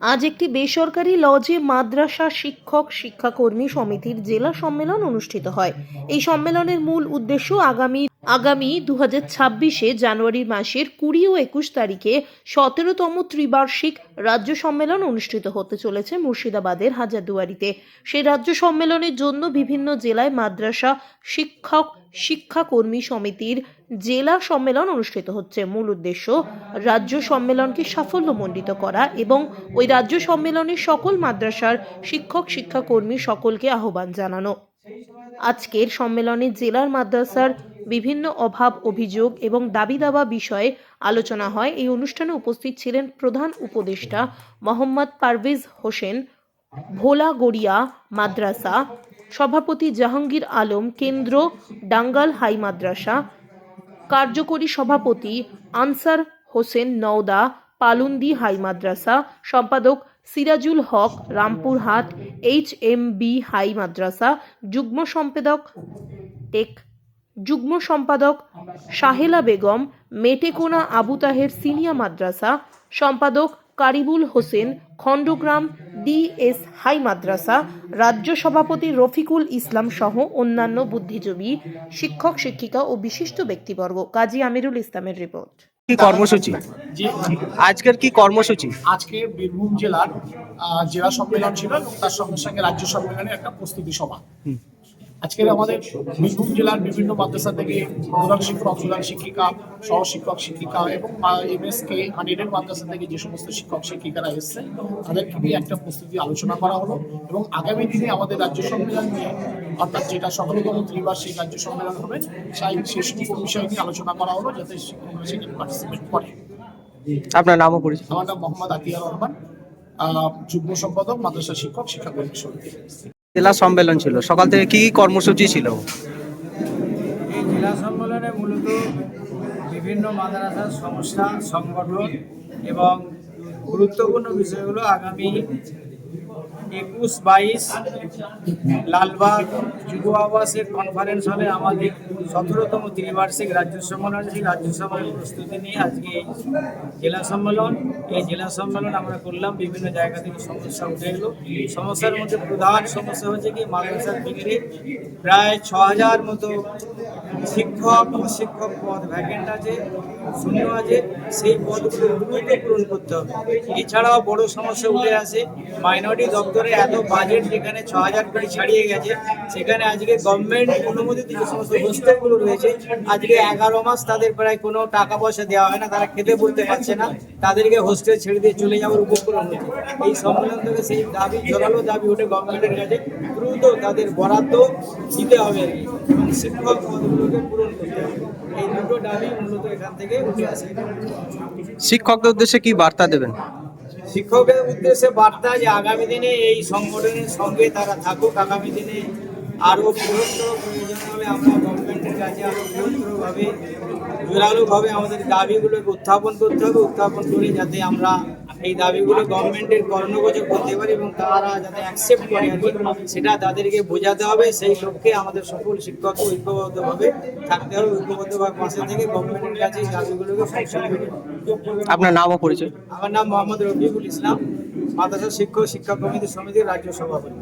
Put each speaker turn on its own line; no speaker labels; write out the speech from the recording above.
আজ একটি বেসরকারি লজে মাদ্রাসা শিক্ষক শিক্ষাকর্মী সমিতির জেলা সম্মেলন অনুষ্ঠিত হয়। এই সম্মেলনের মূল উদ্দেশ্য আগামী আগামী দু হাজার ছাব্বিশে জানুয়ারি মাসের কুড়ি ও একুশ তারিখে সতেরোতম ত্রিবার্ষিক রাজ্য সম্মেলন অনুষ্ঠিত হতে চলেছে মুর্শিদাবাদের হাজারদুয়ারিতে। সেই রাজ্য সম্মেলনের জন্য বিভিন্ন জেলায় মাদ্রাসা শিক্ষক শিক্ষাকর্মী সমিতির জেলা সম্মেলন অনুষ্ঠিত হচ্ছে। মূল উদ্দেশ্য, রাজ্য সম্মেলনকে সাফল্যমণ্ডিত করা এবং ওই রাজ্য সম্মেলনে সকল মাদ্রাসার শিক্ষক, শিক্ষাকর্মী সকলকে আহ্বান জানানো। আজকের সম্মেলনে জেলার মাদ্রাসার বিভিন্ন অভাব, অভিযোগ এবং দাবি দাবা বিষয়ে আলোচনা হয়। এই অনুষ্ঠানে উপস্থিত ছিলেন প্রধান উপদেষ্টা মোহাম্মদ পারভেজ হোসেন ভোলা গড়িয়া মাদ্রাসা, সভাপতি জাহাঙ্গীর আলম, কেন্দ্র ডাঙ্গাল হাই মাদ্রাসা কার্যকরী সভাপতি আনসার হোসেন নওদা, পালুন্দি হাই মাদ্রাসা, সম্পাদক Sirajul Haque, Rampurhat, H M B high মাদ্রাসা, যুগ্ম সম্পাদক টেক, যুগ্ম সম্পাদক সাহেলা বেগম, মেটেকোনা আবু তাহের সিনিয়া মাদ্রাসা, সম্পাদক কারিবুল হোসেন, খণ্ডগ্রাম ডিএস হাই মাদ্রাসা রাজ্য সভাপতি রফিকুল ইসলাম সহ অন্যান্য বুদ্ধিজীবী শিক্ষক শিক্ষিকা ও বিশিষ্ট ব্যক্তিবর্গ। কাজী আমিরুল ইসলামের রিপোর্ট।
কি কর্মসূচি? আজকের কি কর্মসূচি?
আজকে বীরভূম জেলার জেলা সম্মেলন ছিল এবং তার সঙ্গে সঙ্গে রাজ্য সম্মেলনের একটা প্রস্তুতি সভা। আজকের আমাদের বীরভূম জেলার বিভিন্ন মাদ্রাসা থেকে প্রধান শিক্ষক প্রধান শিক্ষিকা সহ শিক্ষক শিক্ষিকা এবং এম এস কে হান্ড্রেডের মাদ্রাসা থেকে যে সমস্ত শিক্ষক শিক্ষিকারা এসেছে তাদেরকে নিয়ে একটা প্রস্তুতি আলোচনা করা হলো এবং আগামী দিনে আমাদের রাজ্য সম্মেলন নিয়ে অর্থাৎ যেটা সফলতম ত্রিবার্ষিক রাজ্য সম্মেলন হবে সেই সমস্ত বিষয় নিয়ে আলোচনা করা হলো যাতে সেখানে পার্টিসিপেট করে
আপনার নামও পরিচয়
আমার নাম মোহাম্মদ আতিয়ার রহমান যুগ্ম সম্পাদক মাদ্রাসা শিক্ষক শিক্ষাকর্মী সমিতি।
জেলা সম্মেলন ছিল। সকাল থেকে কি কর্মসূচি ছিল?
এই জেলা সম্মেলনে মূলত বিভিন্ন মাদ্রাসার সমস্যা সংগঠন এবং গুরুত্বপূর্ণ বিষয়গুলো আগামী একুশ বাইশ লালবাগ যুব আবাসের কনফারেন্স হলে আমাদের সতেরোতম ত্রিবার্ষিক রাজ্য সম্মেলন। সেই রাজ্য সম্মেলনের প্রস্তুতি নিয়ে আজকে জেলা সম্মেলন, এই জেলা সম্মেলন আমরা করলাম। বিভিন্ন জায়গা থেকে সমস্যা উঠে এলো। সমস্যার মধ্যে প্রধান সমস্যা হচ্ছে কি, মাদ্রাসার ভিতরে প্রায় ছ হাজার মতো শিক্ষক শিক্ষক পদ ভ্যাকেন্ট আছে, শূন্য আছে। সেই পদগুলো দ্রুত পূরণ করতে হবে। এছাড়াও বড় সমস্যা উঠে আসে মাইনরিটি দপ্তরে এত বাজেট যেখানে ছ হাজার কোটি ছাড়িয়ে গেছে, সেখানে আজকে গভর্নমেন্ট অনুমোদিত যে সমস্ত হোস্টেলগুলো রয়েছে, আজকে এগারো মাস তাদের প্রায় কোনো টাকা পয়সা দেওয়া হয় না, তারা খেতে বলতে পারছে না, তাদেরকে হোস্টেল ছেড়ে দিয়ে চলে যাওয়ার উপক্রম হয়েছে এই সম্মেলন থেকে সেই দাবি, জোরালো দাবি ওঠে গভর্নমেন্টের কাছে, দ্রুত তাদের বরাদ্দ দিতে হবে এবং শিক্ষক পদগুলোকে পূরণ করতে হবে। এই দুটো দাবি মূলত এখান থেকে উঠে আসে।
শিক্ষকদের উদ্দেশ্যে কি বার্তা দেবেন?
শিক্ষকের উদ্দেশ্যে বার্তা যে আগামী দিনে এই সংগঠনের সঙ্গে তারা থাকুক, আগামী দিনে আরও বৃহত্তর প্রয়োজন হলে আমরা গভর্নমেন্টের কাছে আরও বৃহত্তরভাবে জোরালোভাবে আমাদের দাবিগুলোকে উত্থাপন করতে হবে, উত্থাপন করে যাতে আমরা এই দাবিগুলো গভর্নমেন্টের কর্ণগোচর করতে পারে এবং তারা যাতে অ্যাকসেপ্ট করে আর কি। সেটা তাদেরকে বোঝাতে হবে সেই লক্ষ্যে আমাদের সকল শিক্ষক ঐক্যবদ্ধভাবে থাকতে হবে ঐক্যবদ্ধভাবে পাশে থেকে গভর্নমেন্টের কাছে এই দাবিগুলোকে
আপনার নামও পরিচয়?
আমার নাম মোহাম্মদ রফিকুল ইসলাম মাদ্রাসা শিক্ষক শিক্ষা কমিটি সমিতির রাজ্য সভাপতি।